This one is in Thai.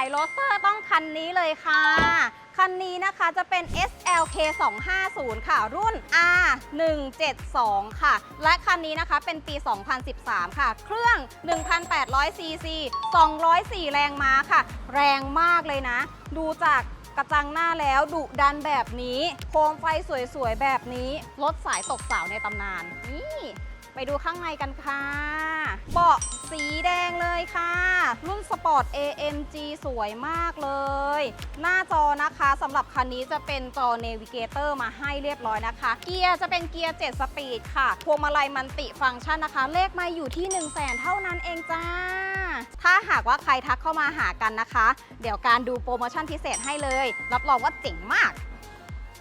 ายโรสเตอร์ต้องคันนี้เลยค่ะ คันนี้นะคะจะเป็น SLK 250ค่ะ รุ่น R 172ค่ะ และคันนี้นะคะเป็นปี 2013 ค่ะ เครื่อง 1,800ซีซี204 แรงม้าค่ะ แรงมากเลยนะ ดูจากกระจังหน้าแล้วดุดันแบบนี้ โคมไฟสวยๆ แบบนี้ รถสายตกสาวในตำนาน นี่ ไปดูข้างในกันค่ะ เบาะสีแดงเลยค่ะ รุ่นสปอร์ต AMG สวยมากเลย หน้าจอนะคะสำหรับคันนี้จะเป็นจอ Navigator มาให้เรียบร้อยนะคะ เกียร์จะเป็นเกียร์ 7 สปีดค่ะ พวงมาลัยมันติฟังก์ชันนะคะ เลขมาอยู่ที่ 1 0 0 0 0แเท่านั้นเองจ้า ถ้าหากว่าใครทักเข้ามาหากันนะคะ เดี๋ยวการดูโปรโมชั่นพิเศษให้เลย รับรองว่าเจ๋งมาก